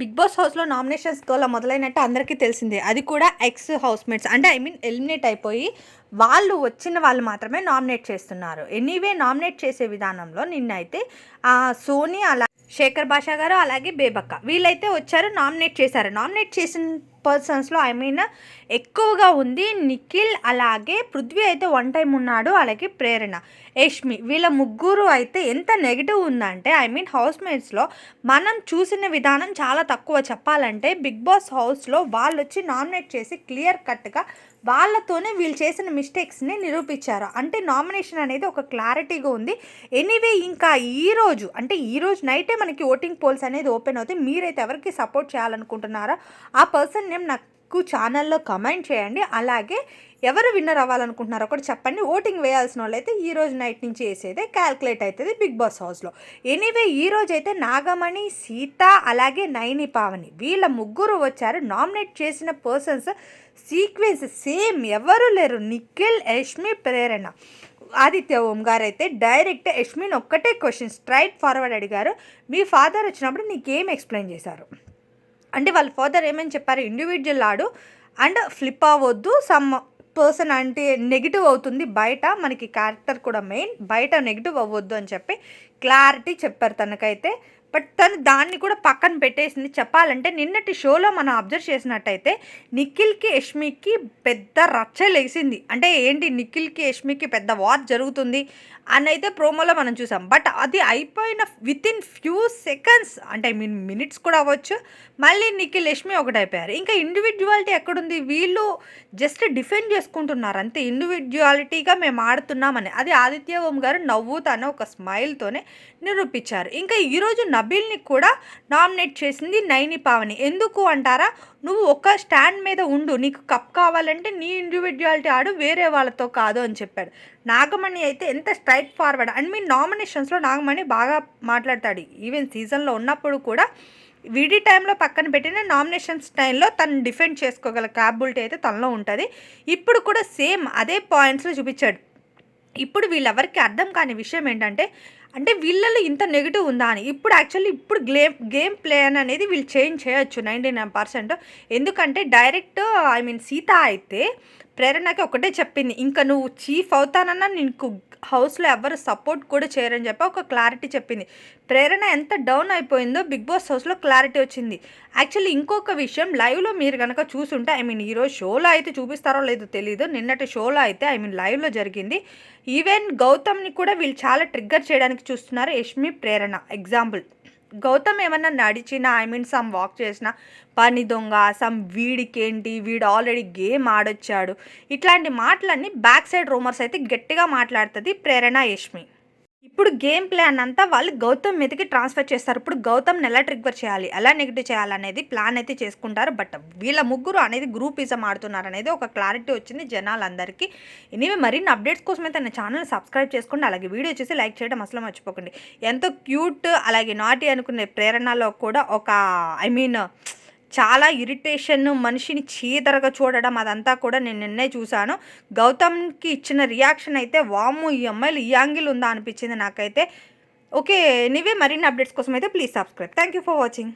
Big boss హౌస్లో nominations గోల మొదలైనట్టు అందరికీ తెలిసిందే. అది కూడా ఎక్స్ హౌస్మేట్స్ అంటే ఐ మీన్ ఎలిమినేట్ అయిపోయి వాళ్ళు వచ్చిన వాళ్ళు మాత్రమే నామినేట్ చేస్తున్నారు. ఎనీవే నామినేట్ చేసే విధానంలో నిన్నైతే సోనీ అలా శేఖర్ భాషా గారు అలాగే బేబక్క. వీళ్ళైతే వచ్చారు నామినేట్ చేశారు. నామినేట్ చేసిన పర్సన్స్లో ఐ మీన్ ఎక్కువగా ఉంది నిఖిల్ అలాగే పృథ్వీ అయితే వన్ టైం ఉన్నాడు అలాగే ప్రేరణ. యష్మి వీళ్ళ ముగ్గురు అయితే ఎంత నెగిటివ్ ఉందంటే ఐ మీన్ హౌస్ మేట్స్లో మనం చూసిన విధానం చాలా తక్కువ. చెప్పాలంటే బిగ్ బాస్ హౌస్లో వాళ్ళు వచ్చి నామినేట్ చేసి క్లియర్ కట్గా వాళ్ళతోనే వీళ్ళు చేసిన మిస్టేక్స్ని నిరూపించారు. అంటే నామినేషన్ అనేది ఒక క్లారిటీగా ఉంది. ఎనీవే ఇంకా ఈ రోజు అంటే ఈ రోజు నైటే మనకి ఓటింగ్ పోల్స్ అనేది ఓపెన్ అవుతాయి. మీరైతే ఎవరికి సపోర్ట్ చేయాలనుకుంటున్నారో ఆ పర్సన్ నేమ్ నాకు ఛానల్లో కమెంట్ చేయండి. అలాగే ఎవరు విన్నర్ అవ్వాలనుకుంటున్నారో ఒకటి చెప్పండి. ఓటింగ్ వేయాల్సిన వాళ్ళు అయితే ఈ రోజు నైట్ నుంచి వేసేదే క్యాల్కులేట్ అవుతుంది బిగ్ బాస్ హౌస్లో. ఎనీవే ఈ రోజు అయితే నాగమణి సీత అలాగే నయని పావని వీళ్ళ ముగ్గురు వచ్చారు. నామినేట్ చేసిన పర్సన్స్ సీక్వెన్స్ సేమ్ ఎవరు లేరు. నిఖిల్ యష్మి ప్రేరణ. ఆదిత్య ఓం గారు అయితే డైరెక్ట్ యష్మిన్ ఒక్కటే క్వశ్చన్ స్ట్రైట్ ఫార్వర్డ్ అడిగారు. మీ ఫాదర్ వచ్చినప్పుడు నీకేం ఎక్స్ప్లెయిన్ చేశారు? అంటే వాళ్ళ ఫాదర్ ఏమని చెప్పారు? ఇండివిజువల్ ఆడు. అండ్ ఫ్లిప్ అవ్వద్దు. సమ్ పర్సన్ అంటే నెగిటివ్ అవుతుంది. బయట మనకి క్యారెక్టర్ కూడా మెయిన్. బయట నెగిటివ్ అవ్వద్దు అని చెప్పి క్లారిటీ చెప్పారు తనకైతే. బట్ తను దాన్ని కూడా పక్కన పెట్టేసింది. చెప్పాలంటే నిన్నటి షోలో మనం అబ్జర్వ్ చేసినట్టయితే నిఖిల్కి యష్మికి పెద్ద రచ్చ లేసింది అంటే ఏంటి నిఖిల్కి యష్మికి పెద్ద వార్ జరుగుతుంది అని అయితే ప్రోమోలో మనం చూసాం. బట్ అది అయిపోయిన విత్ ఇన్ ఫ్యూ సెకండ్స్ అంటే ఐ మీన్ మినిట్స్ కూడా అవ్వచ్చు. మళ్ళీ నిఖిల్ యష్మి ఒకటైపోయారు. ఇంకా ఇండివిజువాలిటీ ఎక్కడుంది? వీళ్ళు జస్ట్ డిఫెండ్ చేసుకుంటున్నారు అంతే. ఇండివిజువాలిటీగా మేము ఆడుతున్నామని. అది ఆదిత్య ఓం గారు నవ్వుతానే ఒక స్మైల్తోనే నిరూపించారు. ఇంకా ఈరోజు నబీల్ని కూడా నామినేట్ చేసింది నైని పావని. ఎందుకు అంటారా? నువ్వు ఒక స్టాండ్ మీద ఉండు. నీకు కప్ కావాలంటే నీ ఇండివిజువాలిటీ ఆడు వేరే వాళ్ళతో కాదు అని చెప్పాడు. నాగమణి అయితే ఎంత స్ట్రైట్ ఫార్వర్డ్ అండ్ మీ నామినేషన్స్లో నాగమణి బాగా మాట్లాడతాడు. ఈవెన్ సీజన్లో ఉన్నప్పుడు కూడా విడి టైంలో పక్కన పెట్టిన నామినేషన్స్ టైంలో తను డిఫెండ్ చేసుకోగల క్యాపబిలిటీ అయితే తనలో ఉంటుంది. ఇప్పుడు కూడా సేమ్ అదే పాయింట్స్లో చూపించాడు. ఇప్పుడు వీళ్ళెవరికి అర్థం కాని విషయం ఏంటంటే అంటే వీళ్ళలో ఇంత నెగిటివ్ ఉందా అని. ఇప్పుడు యాక్చువల్లీ ఇప్పుడు గేమ్ గేమ్ ప్లాన్ అనేది వీళ్ళు చేంజ్ చేయొచ్చు నైంటీ నైన్ పర్సెంట్ ఎందుకంటే డైరెక్ట్ ఐ మీన్ సీత అయితే ప్రేరణకి ఒకటే చెప్పింది. ఇంకా నువ్వు చీఫ్ అవుతానన్నా నీకు హౌస్లో ఎవరు సపోర్ట్ కూడా చేయరని చెప్పి ఒక క్లారిటీ చెప్పింది. ప్రేరణ ఎంత డౌన్ అయిపోయిందో బిగ్ బాస్ హౌస్లో క్లారిటీ వచ్చింది. యాక్చువల్లీ ఇంకొక విషయం లైవ్లో మీరు కనుక చూసుంటే ఐ మీన్ ఈరోజు షోలో అయితే చూపిస్తారో లేదో తెలియదు నిన్నటి షోలో అయితే ఐ మీన్ లైవ్లో జరిగింది. ఈవెన్ గౌతమ్ని కూడా వీళ్ళు చాలా ట్రిగ్గర్ చేయడానికి చూస్తున్నారు. యష్మి ప్రేరణ. ఎగ్జాంపుల్ గౌతమ్ ఏమన్నా నడిచినా ఐ మీన్ సమ్ వాక్ చేసిన పని దొంగ సమ్ వీడికేంటి వీడు ఆల్రెడీ గేమ్ ఆడొచ్చాడు. ఇట్లాంటి మాటలన్నీ బ్యాక్ సైడ్ రూమర్స్ అయితే గట్టిగా మాట్లాడుతుంది ప్రేరణ యష్మి. ఇప్పుడు గేమ్ ప్లాన్ అంతా వాళ్ళు గౌతమ్ మీదకి ట్రాన్స్ఫర్ చేస్తారు. ఇప్పుడు గౌతమ్ని ఎలా ట్రిగ్గర్ చేయాలి? ఎలా నెగిటివ్ చేయాలనేది ప్లాన్ అయితే చేసుకుంటారు. బట్ వీళ్ళ ముగ్గురు అనేది గ్రూపిజం ఆడుతున్నారు అనేది ఒక క్లారిటీ వచ్చింది జనాలందరికీ. ఎనీవే మరిన్ని అప్డేట్స్ కోసం అయితే నా ఛానల్ సబ్స్క్రైబ్ చేసుకోండి. అలాగే వీడియో చూసి లైక్ చేయడం అసలు మర్చిపోకండి. ఎంతో క్యూట్ అలాగే నాటి అనుకునే ప్రేరణలో కూడా ఒక ఐ మీన్ చాలా ఇరిటేషన్ మనిషిని చీదరగా చూడడం అదంతా కూడా నేను నిన్నే చూశాను. గౌతమ్కి ఇచ్చిన రియాక్షన్ అయితే వాము ఈ అమ్మాయిలు ఈ యాంగిల్ ఉందా అనిపించింది నాకైతే. ఓకే ఎనీవే మరిన్ని అప్డేట్స్ కోసం అయితే please subscribe. Thank you for watching